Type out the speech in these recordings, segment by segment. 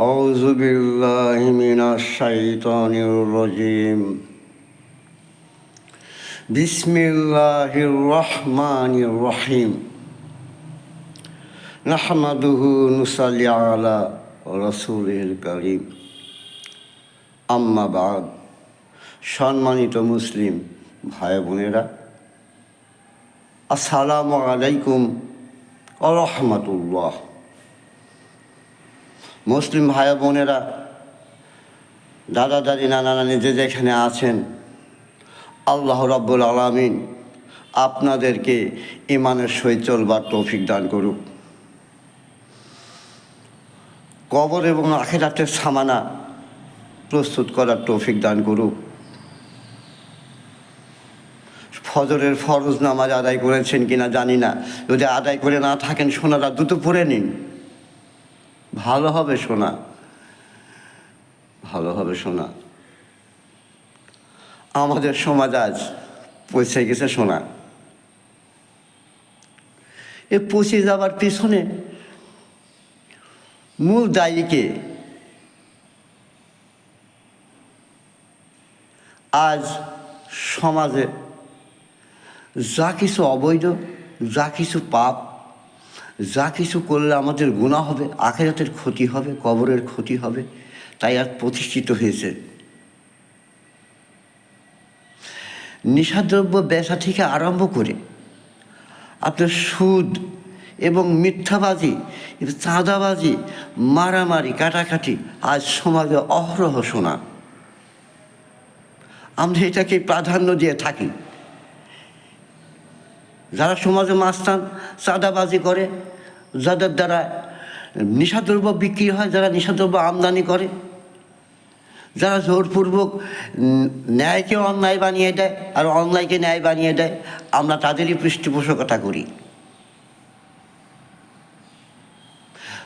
أعوذ بالله من الشيطان الرجيم بسم الله الرحمن الرحيم نحمده نصلي على رسوله الكريم আম্মা বাদ সম্মানিত মুসলিম ভাই বোনেরা আসসালামু আলাইকুম রহমতুল্লাহ মুসলিম ভাই বোনেরা, দাদা, দাদি, নানা, নানি যে যেখানে আছেন, আল্লাহ রব্বুল আলমিন আপনাদেরকে ইমানের সহিত চলবার তৌফিক দান করুক। কবর এবং আখেরাতের সামানা প্রস্তুত করার তৌফিক দান করুক। ফজরের ফরজ নামাজ আদায় করেছেন কিনা জানি না। যদি আদায় করে না থাকেন, সোনারা দুটো পড়ে নিন। ভালো হবে শোনা ভালো হবে শোনা আমাদের সমাজ আজ পৌঁছে গেছে শোনা এ পৌঁছে যাবার পিছনে মূল দায়ীকে আজ সমাজে যা কিছু অবৈধ, যা কিছু পাপ যা কিছু করলে আমাদের গুণা হবে, আখেরাতের ক্ষতি হবে, কবরের ক্ষতি হবে, তাই আর প্রতিষ্ঠিত হয়েছে। নিশাদ্রব্য বেচা থেকে আরম্ভ করে আপনার সুদ এবং মিথ্যাবাজি, চাঁদাবাজি, মারামারি, কাটাকাটি আজ সমাজে অহরহ শোনা। আমরা এটাকে প্রাধান্য দিয়ে থাকি। যারা সমাজে মাস্তান চাঁদাবাজি করে, যাদের দ্বারা নিশাদ্রব্য বিক্রি হয়, যারা নিশাদ্রব্য আমদানি করে, যারা জোরপূর্বক ন্যায়কে অন্যায় বানিয়ে দেয় আর অন্যায়কে ন্যায় বানিয়ে দেয়, আমরা তাদেরই পৃষ্ঠপোষকতা করি।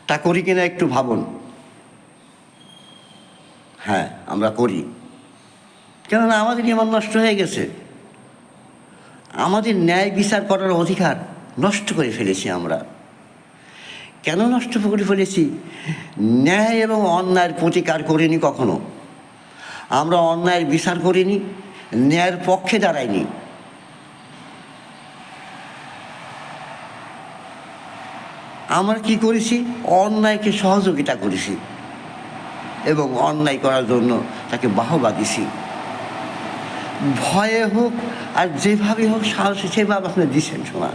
তা করি কিনা একটু ভাবুন। হ্যাঁ আমরা করি। কেননা আমাদের ইমান নষ্ট হয়ে গেছে। আমাদের ন্যায় বিচার করার অধিকার নষ্ট করে ফেলেছি আমরা। কেন নষ্ট করে ফেলেছি? ন্যায় এবং অন্যায়ের প্রতিকার করিনি কখনো। আমরা অন্যায়ের বিচার করিনি, ন্যায়ের পক্ষে দাঁড়াইনি। আমরা কি করেছি? অন্যায়কে সহযোগিতা করেছি এবং অন্যায় করার জন্য তাকে বাহবা দিছি। ভয়ে হোক আর যেভাবে হোক সাহস সেভাবে আপনি দিচ্ছেন শোনা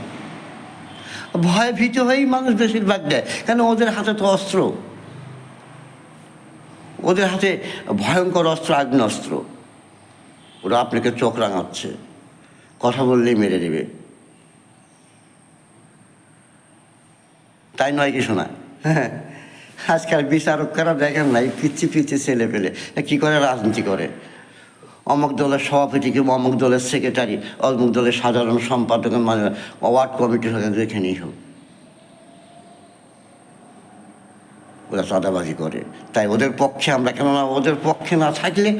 ভয়ে ভীত হয়েই মানুষ বেশিরভাগ দেয়, কেন ওদের হাতে তো অস্ত্র। ওদের হাতে ভয়ঙ্কর অস্ত্র, আগ্নেয়স্ত্র। ওরা আপনাকে চোখ রাঙাচ্ছে, কথা বললেই মেরে দেবে। তাই নয় কি শোনা হ্যাঁ আজকাল বিচারকরা দেখেন নাই? পিচ্ছি পিচ্ছি ছেলে পেলে। কী করে রাজনীতি করে? অমুক দলের সভাপতি কিংবা অমুক দলের সেক্রেটারি অমুক দলের সাধারণ সম্পাদক মানে ওয়ার্ড কমিটির হোক যেখানেই হোক। ওরা চাঁদাবাজি করে। তাই ওদের পক্ষে আমরা কেননা ওদের পক্ষে না থাকলে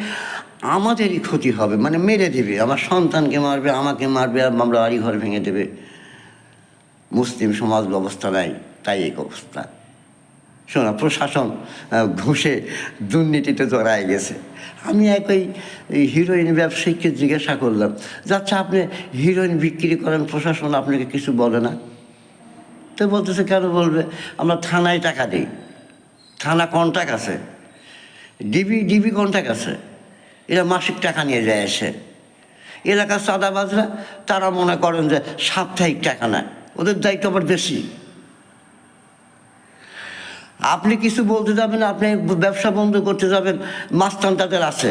আমাদেরই ক্ষতি হবে মানে মেরে দেবে। আমার সন্তানকে মারবে, আমাকে মারবে আমরা বাড়ি ঘর ভেঙে দেবে। মুসলিম সমাজ ব্যবস্থা নাই, তাই এই অবস্থা। শোনা, প্রশাসন ঘুষে দুর্নীতিতে জড়ায় গেছে। আমি একই হিরোইন ব্যবসায়ীকে জিজ্ঞাসা করলাম যাচ্ছে আপনি হিরোইন বিক্রি করেন, প্রশাসন আপনাকে কিছু বলে না? তো বলতেছে, কেন বলবে? আমরা থানায় টাকা দিই। থানা কন্ট্যাক্ট আছে। ডিবি ডিবি কন্ট্যাক্ট আছে। এরা মাসিক টাকা নিয়ে যায় এসে। এলাকার চাঁদাবাজরা, তারা মনে করেন যে সাপ্তাহিক টাকা নেয়। ওদের দায়িত্ব আবার বেশি। আপনি কিছু বলতে যাবেন, আপনি ব্যবসা বন্ধ করতে যাবেন মাস্তান তাদের আছে।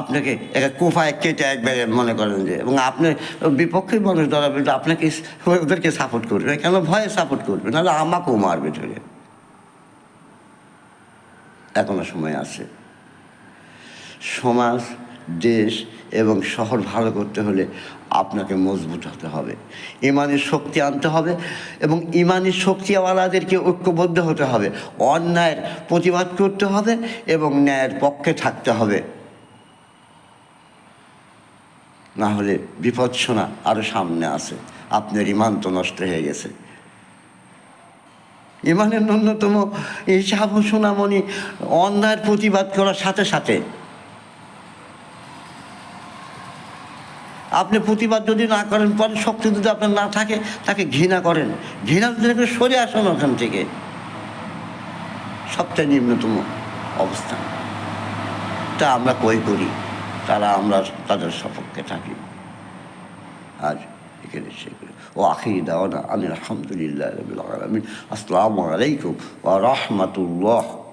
আপনাকে একটা কোফায় কেটে একবারে মনে করেন যে, এবং আপনি বিপক্ষে মানুষ দাঁড়াবে আপনাকে ওদেরকে সাপোর্ট করবে। কেন ভয়ে সাপোর্ট করবে? নাহলে আমাকেও মারবে ধরে এখনও সময় আছে। সমাজ দেশ এবং শহর ভালো করতে হলে আপনাকে মজবুত হতে হবে। ইমানের শক্তি আনতে হবে এবং ইমানের শক্তিওয়ালাদেরকে ঐক্যবদ্ধ হতে হবে। অন্যায়ের প্রতিবাদ করতে হবে এবং ন্যায়ের পক্ষে থাকতে হবে। না হলে বিপৎসনা আরও সামনে আছে। আপনার ইমান তো নষ্ট হয়ে গেছে। ইমানের ন্যূনতম এই সাবু সোনামণি অন্যায়ের প্রতিবাদ করার সাথে সাথে আপনি প্রতিবাদ যদি না করেন, পরে শক্তি যদি আপনার না থাকে, তাকে ঘৃণা করেন। ঘৃণা যদি সরে আসেন ওখান থেকে। সবচেয়ে নিম্নতম অবস্থান। তা আমরা কই করি? তারা আমরা তাদের সপক্ষে থাকি। আজ এখানে সে করি ও আখির আমি আলহামদুলিল্লাহ আসসালামু আলাইকুম ওয়া রাহমাতুল্লাহ।